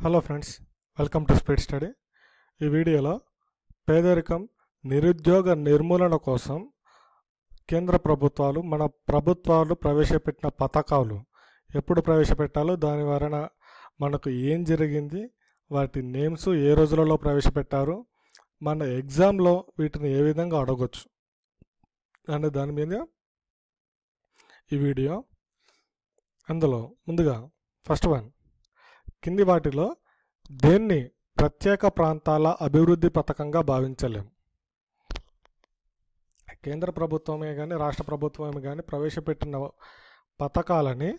Hello friends welcome to speed study ఈ వీడియోలో పేదరికం నిరుద్యోగ నిర్మూలన కోసం కేంద్ర ప్రభుత్వాలు మన ప్రభుత్వాలు ప్రవేశపెట్టిన పథకాలు ఎప్పుడు ప్రవేశపెట్టాలో దాని వలన మనకు ఏం జరిగింది వాటి నేమ్స్ ఏ రోజులలో ప్రవేశపెట్టారు మన ఎగ్జామ్లో వీటిని ఏ విధంగా అడగొచ్చు అనే దాని మీద ఈ వీడియో. అందులో ముందుగా ఫస్ట్ వన్ కింది వాటిలో దేన్ని ప్రత్యేక ప్రాంతాల అభివృద్ధి పథకంగా భావించలేం? కేంద్ర ప్రభుత్వమే కానీ రాష్ట్ర ప్రభుత్వమే కానీ ప్రవేశపెట్టిన పథకాలని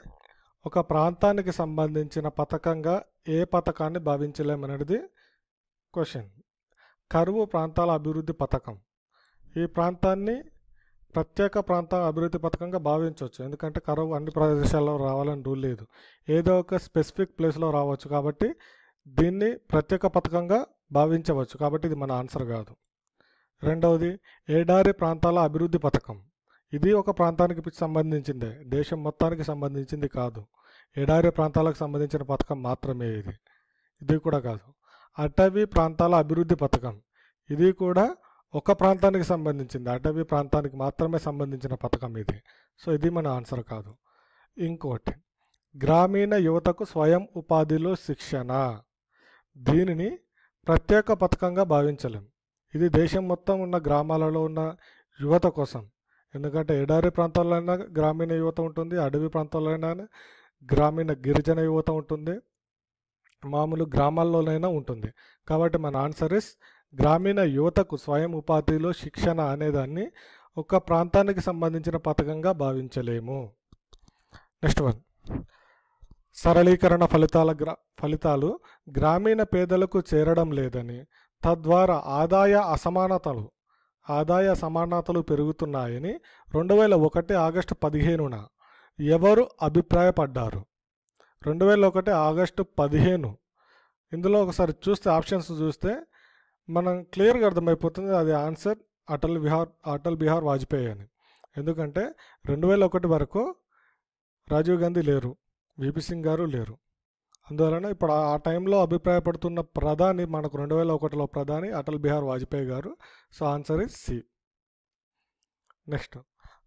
ఒక ప్రాంతానికి సంబంధించిన పథకంగా ఏ పథకాన్ని భావించలేమనేది క్వశ్చన్. కరువు ప్రాంతాల అభివృద్ధి పథకం. ఈ ప్రాంతాన్ని ప్రత్యేక ప్రాంత అభివృద్ధి పథకంగా భావించవచ్చు. ఎందుకంటే కరువు అన్ని ప్రదేశాల్లో రావాలని రూల్ లేదు. ఏదో ఒక స్పెసిఫిక్ ప్లేస్లో రావచ్చు కాబట్టి దీన్ని ప్రత్యేక పథకంగా భావించవచ్చు కాబట్టి ఇది మన ఆన్సర్ కాదు. రెండవది ఏడారి ప్రాంతాల అభివృద్ధి పథకం. ఇది ఒక ప్రాంతానికి సంబంధించిందే. దేశం మొత్తానికి సంబంధించింది కాదు. ఎడారి ప్రాంతాలకు సంబంధించిన పథకం మాత్రమే ఇది. ఇది కూడా కాదు. అటవీ ప్రాంతాల అభివృద్ధి పథకం. ఇది కూడా ఒక ప్రాంతానికి సంబంధించింది అటవీ ప్రాంతానికి మాత్రమే సంబంధించిన పథకం ఇది. సో ఇది మన ఆన్సర్ కాదు. ఇంకోటి గ్రామీణ యువతకు స్వయం ఉపాధిలో శిక్షణ. దీనిని ప్రత్యేక పథకంగా భావించలేం. ఇది దేశం మొత్తం ఉన్న గ్రామాలలో ఉన్న యువత కోసం. ఎందుకంటే ఎడారి ప్రాంతాల్లో అయినా గ్రామీణ యువత ఉంటుంది అడవి ప్రాంతాల్లో అయినా గ్రామీణ గిరిజన యువత ఉంటుంది మామూలు గ్రామాల్లోనైనా ఉంటుంది. కాబట్టి మన ఆన్సర్ ఇస్ గ్రామీణ యువతకు స్వయం ఉపాధిలో శిక్షణ అనేదాన్ని ఒక ప్రాంతానికి సంబంధించిన పథకంగా భావించలేము. Next one. సరళీకరణ ఫలితాల గ్రా ఫలితాలు గ్రామీణ పేదలకు చేరడం లేదని తద్వారా ఆదాయ అసమానతలు ఆదాయ సమానతలు పెరుగుతున్నాయని రెండు వేల ఒకటి ఆగస్టు పదిహేనున ఎవరు అభిప్రాయపడ్డారు? రెండు వేల ఒకటి ఆగస్టు పదిహేను. ఇందులో ఒకసారి చూస్తే ఆప్షన్స్ చూస్తే మనం క్లియర్గా అర్థమైపోతుంది అది ఆన్సర్ అటల్ బిహార్ అటల్ బిహార్ వాజ్పేయి అని. ఎందుకంటే రెండు వేల ఒకటి వరకు రాజీవ్ గాంధీ లేరు విపి సింగ్ గారు లేరు. అందువలన ఇప్పుడు ఆ టైంలో అభిప్రాయపడుతున్న ప్రధాని మనకు రెండు వేల ఒకటిలో ప్రధాని Atal Bihari Vajpayee garu. So answer is C. Next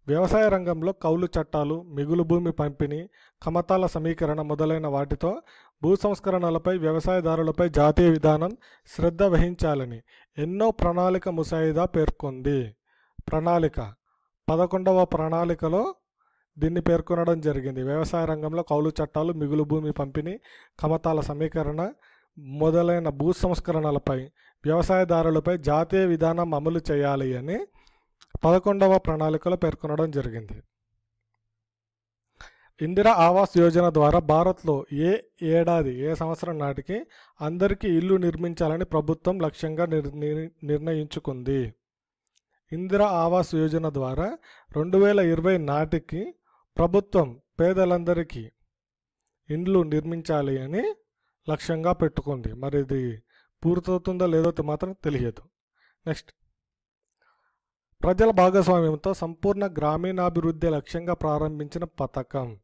వ్యవసాయ రంగంలో కౌలు చట్టాలు మిగులు భూమి పంపిణీ కమతాల సమీకరణ మొదలైన వాటితో భూ సంస్కరణలపై వ్యవసాయదారులపై జాతీయ విధానం శ్రద్ధ వహించాలని ఎన్నో ప్రణాళిక ముసాయిదా పేర్కొంది. ప్రణాళిక. పదకొండవ ప్రణాళికలో దీన్ని పేర్కొనడం జరిగింది. వ్యవసాయ రంగంలో కౌలు చట్టాలు మిగులు భూమి పంపిణీ కమతాల సమీకరణ మొదలైన భూ సంస్కరణలపై వ్యవసాయదారులపై జాతీయ విధానం అమలు చేయాలి అని పదకొండవ ప్రణాళికలో పేర్కొనడం జరిగింది. ఇందిరా ఆవాస్ యోజన ద్వారా భారత్లో ఏ ఏడాది ఏ సంవత్సరం నాటికి అందరికీ ఇల్లు నిర్మించాలని ప్రభుత్వం లక్ష్యంగా నిర్ నిర్ణయించుకుంది. ఇందిరా ఆవాస్ యోజన ద్వారా రెండు వేల ఇరవై నాటికి ప్రభుత్వం పేదలందరికీ ఇండ్లు నిర్మించాలి అని లక్ష్యంగా పెట్టుకుంది. మరి ఇది పూర్తవుతుందో లేదో మాత్రం తెలియదు. నెక్స్ట్. ప్రజల భాగస్వామ్యంతో సంపూర్ణ గ్రామీణాభివృద్ధి లక్ష్యంగా ప్రారంభించిన పథకం.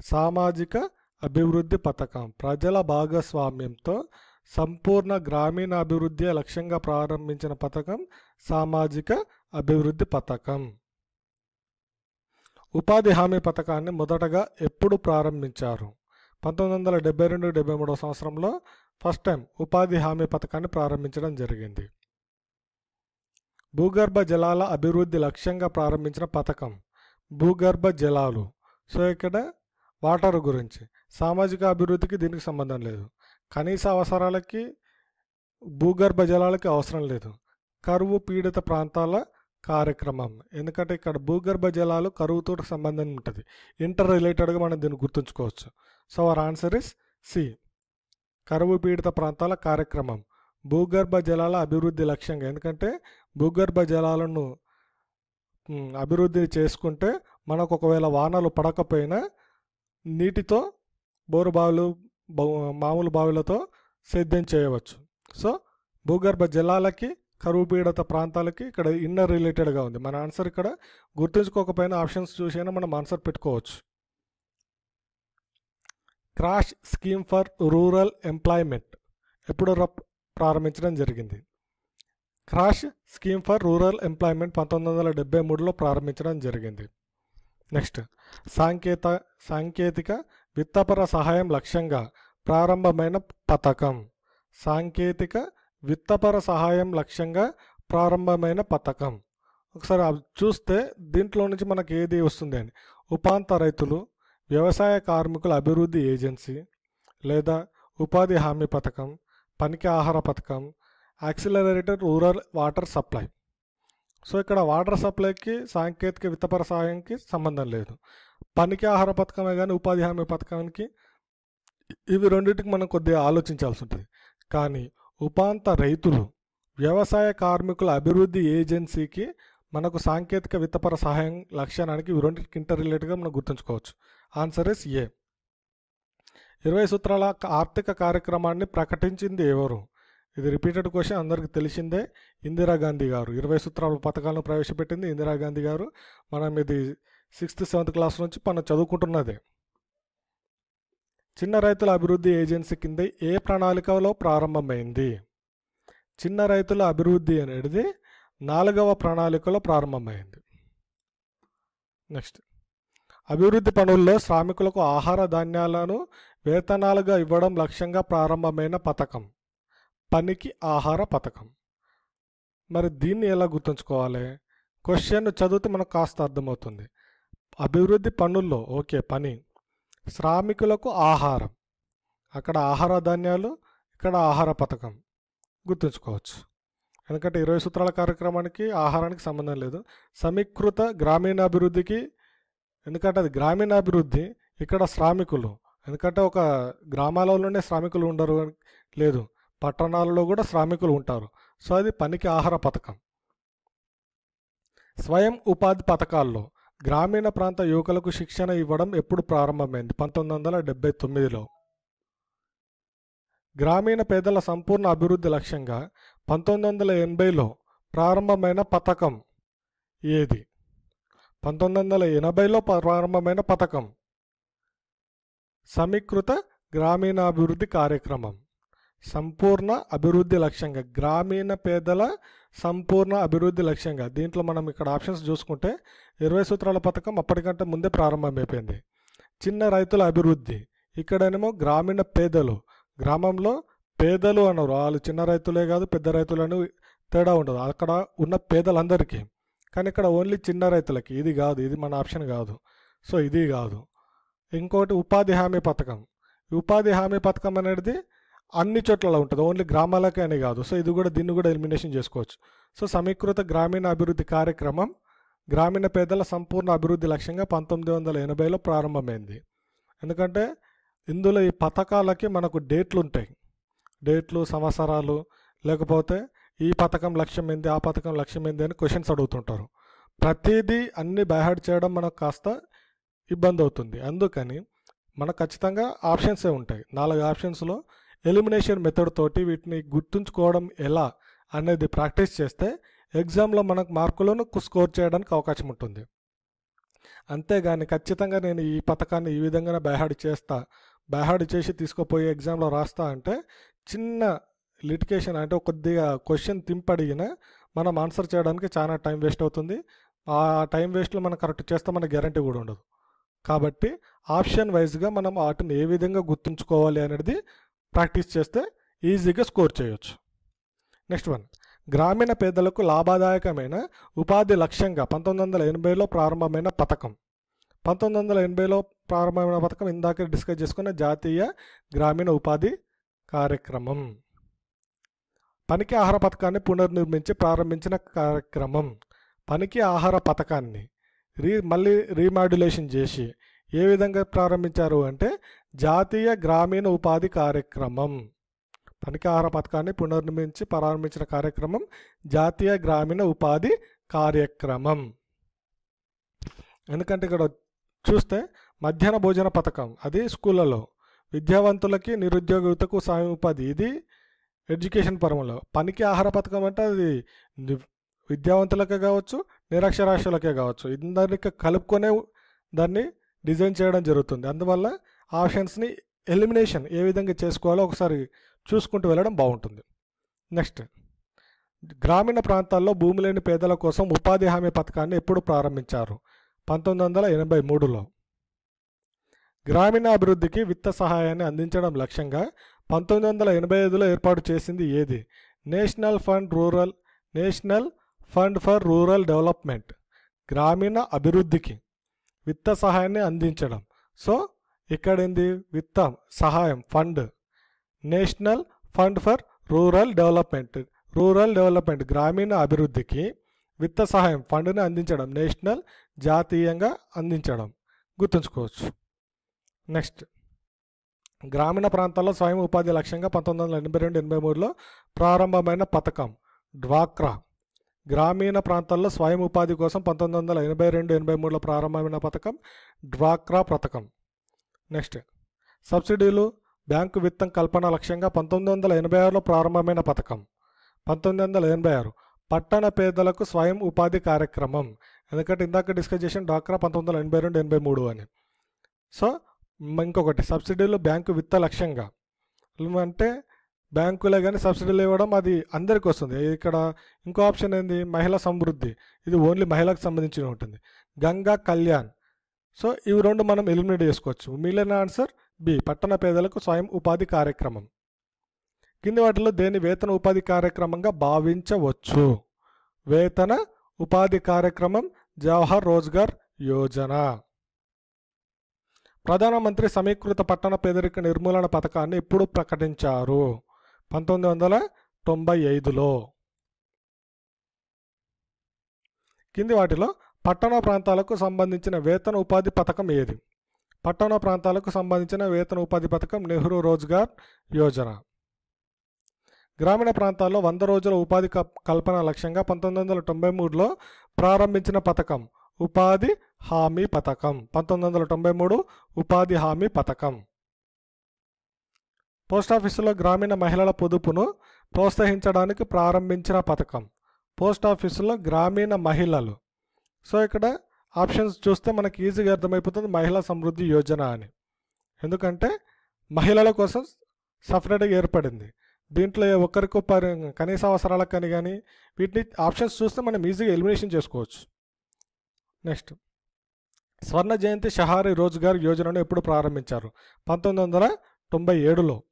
సామాజిక అభివృద్ధి పథకం. ప్రజల భాగస్వామ్యంతో సంపూర్ణ గ్రామీణ అభివృద్ధి లక్ష్యంగా ప్రారంభించిన పథకం సామాజిక అభివృద్ధి పథకం. ఉపాధి హామీ పథకాన్ని మొదటగా ఎప్పుడు ప్రారంభించారు? పంతొమ్మిది వందల డెబ్బై రెండు డెబ్బై మూడవ సంవత్సరంలో ఫస్ట్ టైం ఉపాధి హామీ పథకాన్ని ప్రారంభించడం జరిగింది. భూగర్భ జలాల అభివృద్ధి లక్ష్యంగా ప్రారంభించిన పథకం భూగర్భ జలాలు. సో ఇక్కడ వాటర్ గురించి. సామాజిక అభివృద్ధికి దీనికి సంబంధం లేదు. కనీస అవసరాలకి భూగర్భ జలాలకి అవసరం లేదు. కరువు పీడిత ప్రాంతాల కార్యక్రమం. ఎందుకంటే ఇక్కడ భూగర్భ జలాలు కరువుతో సంబంధం ఉంటుంది. ఇంటర్ రిలేటెడ్గా మనం దీన్ని గుర్తుంచుకోవచ్చు. So our answer is C. కరువు పీడిత ప్రాంతాల కార్యక్రమం. భూగర్భ జలాల అభివృద్ధి లక్ష్యంగా. ఎందుకంటే భూగర్భ జలాలను అభివృద్ధి చేసుకుంటే మనకు ఒకవేళ వానలు పడకపోయినా నీటితో బోరు బావులు మామూలు బావులతో సేద్యం చేయవచ్చు. సో భూగర్భ జలాలకి కరువు పీడత ప్రాంతాలకి ఇక్కడ ఇన్నర్ రిలేటెడ్గా ఉంది. మన ఆన్సర్ ఇక్కడ గుర్తుంచుకోకపోయినా ఆప్షన్స్ చూసైనా మనం ఆన్సర్ పెట్టుకోవచ్చు. Crash scheme for rural employment. ఎప్పుడు ప్రారంభించడం జరిగింది. Crash scheme for rural employment పంతొమ్మిది వందల డెబ్బై మూడులో ప్రారంభించడం జరిగింది. నెక్స్ట్. సాంకేత సాంకేతిక విత్తపర సహాయం లక్ష్యంగా ప్రారంభమైన పథకం. సాంకేతిక విత్తపర సహాయం లక్ష్యంగా ప్రారంభమైన పథకం. ఒకసారి చూస్తే దీంట్లో నుంచి మనకి ఏది వస్తుంది అని. ఉపాంత రైతులు వ్యవసాయ కార్మికుల అభివృద్ధి ఏజెన్సీ లేదా ఉపాధి హామీ పథకం పనికి ఆహార పథకం accelerated rural water supply. So ఇక్కడ వాటర్ సప్లైకి సాంకేతిక విత్తపర సహాయంకి సంబంధం లేదు. పనికి ఆహార పథకమే కానీ ఉపాధి హామీ పథకానికి ఇవి రెండింటికి మనం కొద్దిగా ఆలోచించాల్సి ఉంటుంది. కానీ ఉపాంత రైతులు వ్యవసాయ కార్మికుల అభివృద్ధి ఏజెన్సీకి మనకు సాంకేతిక విత్తపర సహాయం లక్ష్యానికి ఇవి రెండింటికి ఇంటర్ రిలేటెడ్గా మనం గుర్తుంచుకోవచ్చు. Answer is a. ఇరవై సూత్రాల ఆర్థిక కార్యక్రమాన్ని ప్రకటించింది ఎవరు? ఇది రిపీటెడ్ క్వశ్చన్ అందరికీ తెలిసిందే. ఇందిరాగాంధీ గారు ఇరవై సూత్రాల పథకాలను ప్రవేశపెట్టింది ఇందిరాగాంధీ గారు. మనం ఇది సిక్స్త్ సెవెంత్ క్లాస్ నుంచి మనం చదువుకుంటున్నదే. చిన్న రైతుల అభివృద్ధి ఏజెన్సీ కింద ఏ ప్రణాళికలో ప్రారంభమైంది? చిన్న రైతుల అభివృద్ధి అనేది నాలుగవ ప్రణాళికలో ప్రారంభమైంది. నెక్స్ట్ అభివృద్ధి పనుల్లో శ్రామికులకు ఆహార ధాన్యాలను వేతనాలుగా ఇవ్వడం లక్ష్యంగా ప్రారంభమైన పథకం. పనికి ఆహార పథకం. మరి దీన్ని ఎలా గుర్తుంచుకోవాలి? క్వశ్చన్ చదివితే మనకు కాస్త అర్థమవుతుంది. అభివృద్ధి పనుల్లో ఓకే పని. శ్రామికులకు ఆహారం. అక్కడ ఆహార ధాన్యాలు ఇక్కడ ఆహార పథకం. గుర్తుంచుకోవచ్చు. ఎందుకంటే ఇరవై సూత్రాల కార్యక్రమానికి ఆహారానికి సంబంధం లేదు. సమీకృత గ్రామీణాభివృద్ధికి ఎందుకంటే అది గ్రామీణాభివృద్ధి ఇక్కడ శ్రామికులు. ఎందుకంటే ఒక గ్రామాలలోనే శ్రామికులు ఉండరు లేదు. పట్టణాలలో కూడా శ్రామికులు ఉంటారు. సో అది పనికి ఆహార పథకం. స్వయం ఉపాధి పథకాల్లో గ్రామీణ ప్రాంత యువకులకు శిక్షణ ఇవ్వడం ఎప్పుడు ప్రారంభమైంది? పంతొమ్మిది వందల డెబ్బై తొమ్మిదిలో. గ్రామీణ పేదల సంపూర్ణ అభివృద్ధి లక్ష్యంగా పంతొమ్మిది వందల ఎనభైలో ప్రారంభమైన పథకం ఏది? పంతొమ్మిది వందల ఎనభైలో ప్రారంభమైన పథకం. సమీకృత గ్రామీణాభివృద్ధి కార్యక్రమం. సంపూర్ణ అభివృద్ధి లక్ష్యంగా గ్రామీణ పేదల సంపూర్ణ అభివృద్ధి లక్ష్యంగా. దీంట్లో మనం ఇక్కడ ఆప్షన్స్ చూసుకుంటే ఇరవై సూత్రాల పథకం అప్పటికంటే ముందే ప్రారంభమైపోయింది. చిన్న రైతుల అభివృద్ధి. ఇక్కడనేమో గ్రామీణ పేదలు. గ్రామంలో పేదలు అన్నారు. వాళ్ళు చిన్న రైతులే కాదు పెద్ద రైతులను తేడా ఉండదు. అక్కడ ఉన్న పేదలందరికీ. కానీ ఇక్కడ ఓన్లీ చిన్న రైతులకి. ఇది కాదు. ఇది మన ఆప్షన్ కాదు. సో ఇది కాదు. ఇంకోటి ఉపాధి హామీ పథకం. ఉపాధి హామీ పథకం అనేది అన్ని చోట్ల ఉంటుంది. ఓన్లీ గ్రామాలకే అని కాదు. సో ఇది కూడా దీన్ని కూడా ఎలిమినేషన్ చేసుకోవచ్చు. సో సమీకృత గ్రామీణ అభివృద్ధి కార్యక్రమం గ్రామీణ పేదల సంపూర్ణ అభివృద్ధి లక్ష్యంగా పంతొమ్మిది వందల ఎనభైలో ప్రారంభమైంది. ఎందుకంటే ఇందులో ఈ పథకాలకి మనకు డేట్లు ఉంటాయి. డేట్లు సంవత్సరాలు లేకపోతే ఈ పథకం లక్ష్యం ఏంది ఆ పథకం లక్ష్యం ఏంది అని క్వశ్చన్స్ అడుగుతుంటారు. ప్రతిదీ అన్ని బైహార్డ్ చేయడం మనకు కాస్త ఇబ్బంది అవుతుంది. అందుకని మనకు ఖచ్చితంగా ఆప్షన్సే ఉంటాయి. నాలుగు ఆప్షన్స్లో ఎలిమినేషన్ మెథడ్ తోటి వీటిని గుర్తుంచుకోవడం ఎలా అనేది ప్రాక్టీస్ చేస్తే ఎగ్జామ్లో మనకు మార్కులను స్కోర్ చేయడానికి అవకాశం ఉంటుంది. అంతేగాని ఖచ్చితంగా నేను ఈ పథకాన్ని ఈ విధంగానే బైహార్డ్ చేస్తా బైహార్డ్ చేసి తీసుకుపోయి ఎగ్జామ్లో రాస్తా అంటే చిన్న లిటికేషన్ అంటే కొద్దిగా క్వశ్చన్ తింపడిగిన మనం ఆన్సర్ చేయడానికి చాలా టైం వేస్ట్ అవుతుంది. ఆ టైం వేస్ట్లో మనం కరెక్ట్ చేస్తామన్న గ్యారంటీ కూడా ఉండదు. కాబట్టి ఆప్షన్ వైజ్గా మనం వాటిని ఏ విధంగా గుర్తుంచుకోవాలి అనేది ప్రాక్టీస్ చేస్తే ఈజీగా స్కోర్ చేయొచ్చు. Next one. గ్రామీణ పేదలకు లాభదాయకమైన ఉపాధి లక్ష్యంగా పంతొమ్మిది వందల ఎనభైలో ప్రారంభమైన పథకం. పంతొమ్మిది వందల ఎనభైలో ప్రారంభమైన పథకం ఇందాక డిస్కస్ చేసుకున్న జాతీయ గ్రామీణ ఉపాధి కార్యక్రమం. పనికి ఆహార పథకాన్ని పునర్నిర్మించి ప్రారంభించిన కార్యక్రమం. పనికి ఆహార పథకాన్ని రీ మళ్ళీ రీమాడ్యులేషన్ చేసి ఏ విధంగా ప్రారంభించారు అంటే జాతీయ గ్రామీణ ఉపాధి కార్యక్రమం. పనికి ఆహార పథకాన్ని పునర్నిర్మించి ప్రారంభించిన కార్యక్రమం జాతీయ గ్రామీణ ఉపాధి కార్యక్రమం. ఎందుకంటే ఇక్కడ చూస్తే మధ్యాహ్న భోజన పథకం అది స్కూళ్ళలో. విద్యావంతులకి నిరుద్యోగ యువతకు సాయం ఉపాధి ఇది ఎడ్యుకేషన్ పరంలో. పనికి ఆహార పథకం అంటే అది విద్యావంతులకే కావచ్చు నిరక్షరాస్యులకే కావచ్చు. ఇందరికి కలుపుకొనే దాన్ని డిజైన్ చేయడం జరుగుతుంది. అందువల్ల ఆప్షన్స్ని ఎలిమినేషన్ ఏ విధంగా చేసుకోవాలో ఒకసారి చూసుకుంటూ వెళ్ళడం బాగుంటుంది. నెక్స్ట్ గ్రామీణ ప్రాంతాల్లో భూమి లేని పేదల కోసం ఉపాధి హామీ పథకాన్ని ఎప్పుడు ప్రారంభించారు? పంతొమ్మిది వందల ఎనభై మూడులో. గ్రామీణ అభివృద్ధికి విత్త సహాయాన్ని అందించడం లక్ష్యంగా పంతొమ్మిది వందల ఎనభై ఐదులో ఏర్పాటు చేసింది ఏది? National fund rural national fund for rural development. గ్రామీణ అభివృద్ధికి విత్త సహాయాన్ని అందించడం. సో ఇక్కడ ఏంది విత్త సహాయం fund. National fund for rural development. Rural development గ్రామీణ అభివృద్ధికి విత్త సహాయం ఫండ్ని అందించడం. నేషనల్ జాతీయంగా అందించడం. గుర్తుంచుకోవచ్చు. నెక్స్ట్. గ్రామీణ ప్రాంతాల్లో స్వయం ఉపాధి లక్ష్యంగా పంతొమ్మిది వందల ఎనభై రెండు ఎనభై మూడులో ప్రారంభమైన పథకం డ్వాక్రా. గ్రామీణ ప్రాంతాల్లో స్వయం ఉపాధి కోసం పంతొమ్మిది వందల ఎనభై రెండు ఎనభై మూడులో ప్రారంభమైన పథకం డ్వాక్రా పథకం. నెక్స్ట్ సబ్సిడీలు బ్యాంకు విత్తం కల్పన లక్ష్యంగా పంతొమ్మిది వందల ఎనభై ఆరులో ప్రారంభమైన పథకం. పంతొమ్మిది వందల ఎనభై ఆరు పట్టణ పేదలకు స్వయం ఉపాధి కార్యక్రమం. ఎందుకంటే ఇందాక డిస్కస్ చేసిన డాక్రా పంతొమ్మిది వందల ఎనభై రెండు ఎనభై మూడు అని. సో ఇంకొకటి సబ్సిడీలు బ్యాంకు విత్త లక్ష్యంగా. అంటే బ్యాంకులే కానీ సబ్సిడీలు ఇవ్వడం అది అందరికీ వస్తుంది. ఇక్కడ ఇంకో ఆప్షన్ ఏంది? మహిళా సమృద్ధి. ఇది ఓన్లీ మహిళకు సంబంధించి ఉంటుంది. గంగా కళ్యాణ్. సో ఇవి రెండు మనం ఎలిమినేట్ చేసుకోవచ్చు. మిగిలిన ఆన్సర్ బి పట్టణ పేదలకు స్వయం ఉపాధి కార్యక్రమం. కింది వాటిలో దేని వేతన ఉపాధి కార్యక్రమంగా భావించవచ్చు? వేతన ఉపాధి కార్యక్రమం జవహర్ రోజ్గార్ యోజన. ప్రధానమంత్రి సమీకృత పట్టణ పేదరిక నిర్మూలన పథకాన్ని ఎప్పుడు ప్రకటించారు? పంతొమ్మిది వందల తొంభై ఐదులో కింది వాటిలో పట్టణ ప్రాంతాలకు సంబంధించిన వేతన ఉపాధి పథకం ఏది? పట్టణ ప్రాంతాలకు సంబంధించిన వేతన ఉపాధి పథకం నెహ్రూ రోజ్గార్ యోజన. గ్రామీణ ప్రాంతాల్లో వంద రోజుల ఉపాధి కల్పన లక్ష్యంగా పంతొమ్మిది వందల తొంభై మూడులో ప్రారంభించిన పథకం ఉపాధి హామీ పథకం. పంతొమ్మిది వందల తొంభై మూడు ఉపాధి హామీ పథకం. పోస్టాఫీసులో గ్రామీణ మహిళల పొదుపును ప్రోత్సహించడానికి ప్రారంభించిన పథకం. పోస్టాఫీసులో గ్రామీణ మహిళలు. సో ఇక్కడ ఆప్షన్స్ చూస్తే మనకి ఈజీగా అర్థమైపోతుంది మహిళా సమృద్ధి యోజన అని. ఎందుకంటే మహిళల కోసం సపరేట్గా ఏర్పడింది. దీంట్లో ఏ పరి కనీస అవసరాలకని కానీ కానీ వీటిని ఆప్షన్స్ చూస్తే మనం ఈజీగా ఎలిమినేషన్ చేసుకోవచ్చు. నెక్స్ట్. స్వర్ణ జయంతి షహారి రోజ్గార్ యోజనను ఎప్పుడు ప్రారంభించారు? పంతొమ్మిది వందల తొంభై ఏడులో.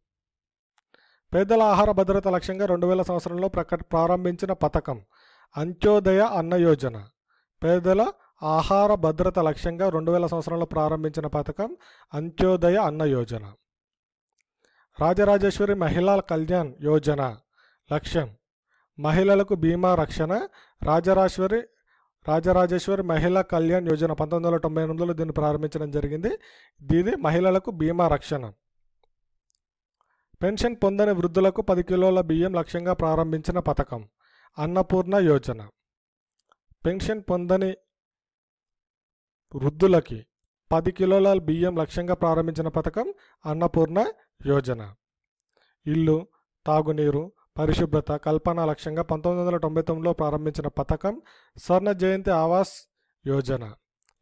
పేదల ఆహార భద్రత లక్ష్యంగా రెండు వేల సంవత్సరంలో ప్రకట ప్రారంభించిన పథకం అంత్యోదయ అన్న యోజన. పేదల ఆహార భద్రత లక్ష్యంగా రెండు వేల సంవత్సరంలో ప్రారంభించిన పథకం అంత్యోదయ అన్న యోజన. రాజరాజేశ్వరి మహిళా కళ్యాణ్ యోజన లక్ష్యం. మహిళలకు బీమా రక్షణ రాజరాజేశ్వరి రాజరాజేశ్వరి మహిళా కళ్యాణ్ యోజన పంతొమ్మిది వందల తొంభై ఎనిమిదిలో దీన్ని ప్రారంభించడం జరిగింది. ఇది మహిళలకు బీమా రక్షణ. పెన్షన్ పొందని వృద్ధులకు పది కిలోల బియ్యం లక్ష్యంగా ప్రారంభించిన పథకం అన్నపూర్ణ యోజన. పెన్షన్ పొందని వృద్ధులకి పది కిలోల బియ్యం లక్ష్యంగా ప్రారంభించిన పథకం అన్నపూర్ణ యోజన. ఇల్లు తాగునీరు పరిశుభ్రత కల్పన లక్ష్యంగా పంతొమ్మిది వందల తొంభై తొమ్మిదిలో ప్రారంభించిన పథకం స్వర్ణ జయంతి ఆవాస్ యోజన.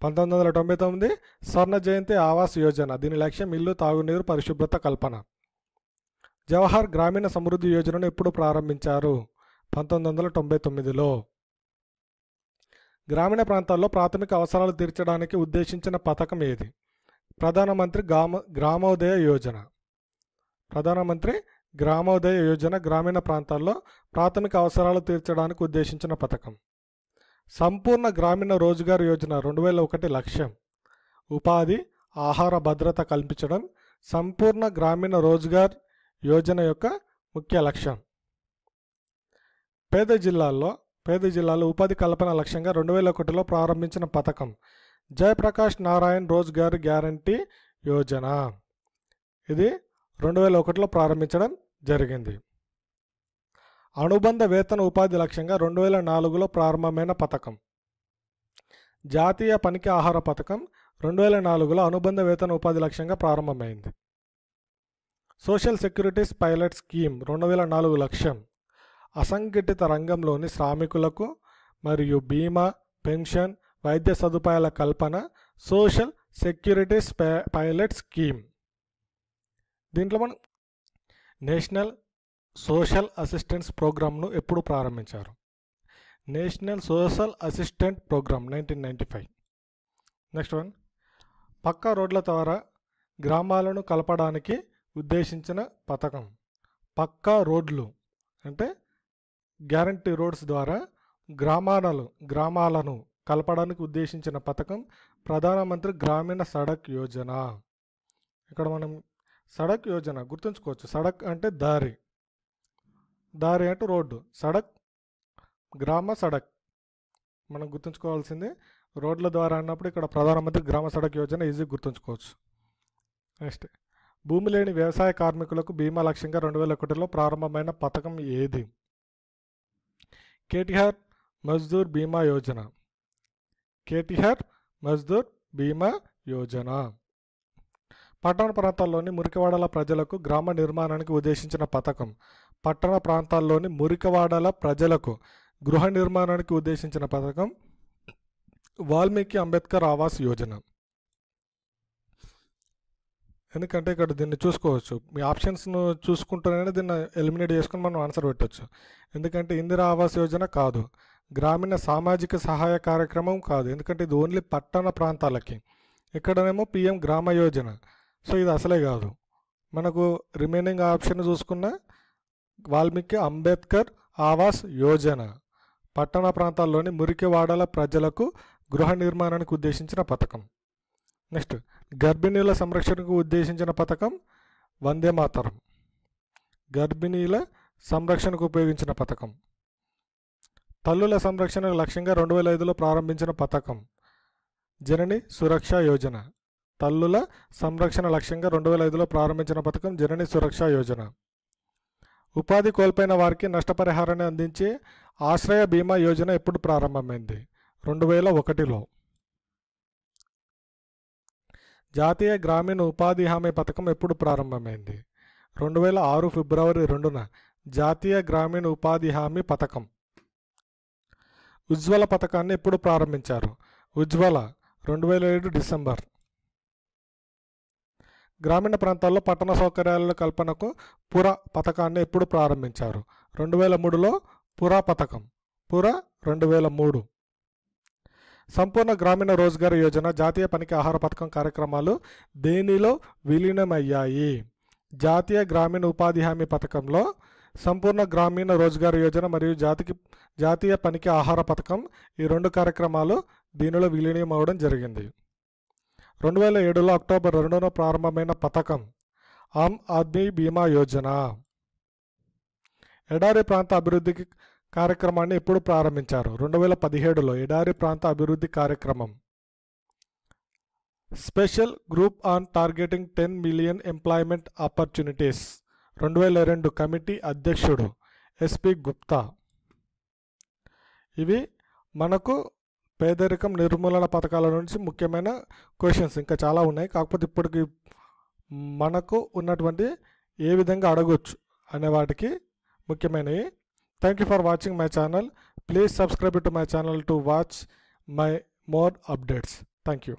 పంతొమ్మిది వందల తొంభై తొమ్మిది స్వర్ణ జయంతి ఆవాస్ యోజన. దీని లక్ష్యం ఇల్లు తాగునీరు పరిశుభ్రత కల్పన. జవహర్ గ్రామీణ సమృద్ధి యోజనను ఎప్పుడు ప్రారంభించారు? పంతొమ్మిది వందల తొంభై తొమ్మిదిలో. గ్రామీణ ప్రాంతాల్లో ప్రాథమిక అవసరాలు తీర్చడానికి ఉద్దేశించిన పథకం ఏది? ప్రధానమంత్రి గ్రామ గ్రామోదయ యోజన. ప్రధానమంత్రి గ్రామోదయ యోజన గ్రామీణ ప్రాంతాల్లో ప్రాథమిక అవసరాలు తీర్చడానికి ఉద్దేశించిన పథకం. సంపూర్ణ గ్రామీణ రోజ్గార్ యోజన రెండు వేల ఒకటి లక్ష్యం. ఉపాధి ఆహార భద్రత కల్పించడం సంపూర్ణ గ్రామీణ రోజ్గార్ యోజన యొక్క ముఖ్య లక్ష్యం. పేద జిల్లాల్లో పేద జిల్లాలో ఉపాధి కల్పన లక్ష్యంగా రెండు వేల ఒకటిలో ప్రారంభించిన పథకం. జయప్రకాష్ నారాయణ్ రోజ్గార్ గ్యారంటీ యోజన. ఇది రెండు వేల ఒకటిలో ప్రారంభించడం జరిగింది. అనుబంధ వేతన ఉపాధి లక్ష్యంగా రెండు వేల నాలుగులో ప్రారంభమైన పథకం. జాతీయ పనికి ఆహార పథకం రెండు వేల నాలుగులో అనుబంధ వేతన ఉపాధి లక్ష్యంగా ప్రారంభమైంది. సోషల్ సెక్యూరిటీస్ పైలట్ స్కీమ్ రెండు వేల నాలుగు లక్ష్యం. అసంఘటిత రంగంలోని శ్రామికులకు మరియు బీమా పెన్షన్ వైద్య సదుపాయాల కల్పన సోషల్ సెక్యూరిటీస్ పైలట్ స్కీమ్. దీంట్లో మనం నేషనల్ సోషల్ అసిస్టెన్స్ ప్రోగ్రామ్ను ఎప్పుడు ప్రారంభించారు? National social assistant programme nineteen ninety five. Next one. పక్కా రోడ్ల ద్వారా గ్రామాలను కలపడానికి ఉద్దేశించిన పథకం. పక్కా రోడ్లు అంటే గ్యారంటీ రోడ్స్ ద్వారా గ్రామాలను గ్రామాలను కలపడానికి ఉద్దేశించిన పథకం ప్రధానమంత్రి గ్రామీణ సడక్ యోజన. ఇక్కడ మనం సడక్ యోజన గుర్తుంచుకోవచ్చు. సడక్ అంటే దారి. దారి అంటే రోడ్డు. సడక్ గ్రామ సడక్. మనం గుర్తుంచుకోవాల్సింది రోడ్ల ద్వారా అన్నప్పుడు ఇక్కడ ప్రధానమంత్రి గ్రామ సడక్ యోజన ఈజీ గుర్తుంచుకోవచ్చు. నెక్స్ట్ భూమి లేని వ్యవసాయ కార్మికులకు బీమా లక్ష్యంగా రెండు వేల ఒకటిలో ప్రారంభమైన పథకం ఏది? కేటీఆర్ మజ్దూర్ బీమా యోజన. కేటీఆర్ మజ్దూర్ బీమా యోజన. పట్టణ ప్రాంతాల్లోని మురికివాడల ప్రజలకు గ్రామ నిర్మాణానికి ఉద్దేశించిన పథకం. పట్టణ ప్రాంతాల్లోని మురికివాడల ప్రజలకు గృహ నిర్మాణానికి ఉద్దేశించిన పథకం. వాల్మీకి అంబేద్కర్ ఆవాస్ యోజన. ఎందుకంటే ఇక్కడ దీన్ని చూసుకోవచ్చు. మీ ఆప్షన్స్ను చూసుకుంటూనే దీన్ని ఎలిమినేట్ చేసుకుని మనం ఆన్సర్ పెట్టవచ్చు ఎందుకంటే ఇందిరా ఆవాస్ యోజన కాదు. గ్రామీణ సామాజిక సహాయ కార్యక్రమం కాదు. ఎందుకంటే ఇది ఓన్లీ పట్టణ ప్రాంతాలకి. ఇక్కడనేమో పిఎం గ్రామ యోజన. సో ఇది అసలే కాదు. మనకు రిమైనింగ్ ఆప్షన్ చూసుకున్న వాల్మీకి అంబేద్కర్ ఆవాస్ యోజన. పట్టణ ప్రాంతాల్లోని మురికివాడల ప్రజలకు గృహ నిర్మాణానికి ఉద్దేశించిన పథకం. నెక్స్ట్ గర్భిణీల సంరక్షణకు ఉద్దేశించిన పథకం వందే మాతరం. గర్భిణీల సంరక్షణకు ఉపయోగించిన పథకం. తల్లుల సంరక్షణ లక్ష్యంగా రెండు వేల ఐదులో ప్రారంభించిన పథకం. జనని సురక్ష యోజన. తల్లుల సంరక్షణ లక్ష్యంగా రెండు వేల ఐదులో ప్రారంభించిన పథకం జనని సురక్ష యోజన. ఉపాధి కోల్పోయిన వారికి నష్టపరిహారాన్ని అందించే ఆశ్రయ బీమా యోజన ఎప్పుడు ప్రారంభమైంది? రెండు వేల ఒకటిలో. జాతీయ గ్రామీణ ఉపాధి హామీ పథకం ఎప్పుడు ప్రారంభమైంది? రెండు వేల ఆరు ఫిబ్రవరి రెండున జాతీయ గ్రామీణ ఉపాధి హామీ పథకం. ఉజ్వల పథకాన్ని ఎప్పుడు ప్రారంభించారు? ఉజ్వల రెండు వేల ఏడు డిసెంబర్. గ్రామీణ ప్రాంతాల్లో పట్టణ సౌకర్యాల కల్పనకు పుర పథకాన్ని ఎప్పుడు ప్రారంభించారు? రెండు వేల మూడులో పురా పథకం. పుర రెండు వేల మూడు. సంపూర్ణ గ్రామీణ రోజ్గార్ యోజన జాతీయ పనికి ఆహార పథకం కార్యక్రమాలు దేనిలో విలీనమయ్యాయి? జాతీయ గ్రామీణ ఉపాధి హామీ పథకంలో సంపూర్ణ గ్రామీణ రోజ్గార్ యోజన మరియు జాతికి జాతీయ పనికి ఆహార పథకం ఈ రెండు కార్యక్రమాలు దీనిలో విలీనం అవ్వడం జరిగింది. రెండు వేల ఏడులో అక్టోబర్ రెండున ప్రారంభమైన పథకం ఆమ్ ఆద్మీ బీమా యోజన. ఎడారి ప్రాంత అభివృద్ధికి కార్యక్రమాన్ని ఎప్పుడు ప్రారంభించారు? రెండు వేల పదిహేడులో ఎడారి ప్రాంత అభివృద్ధి కార్యక్రమం. Special group on targeting ten million employment opportunities. రెండు వేల రెండు కమిటీ అధ్యక్షుడు ఎస్పి గుప్తా. ఇవి మనకు పేదరికం నిర్మూలన పథకాల నుంచి ముఖ్యమైన క్వశ్చన్స్. ఇంకా చాలా ఉన్నాయి. కాకపోతే ఇప్పటికి మనకు ఉన్నటువంటి ఏ విధంగా అడగొచ్చు అనే వాటికి ముఖ్యమైనవి. Thank you for watching my channel. Please subscribe to my channel to watch my more updates. Thank you.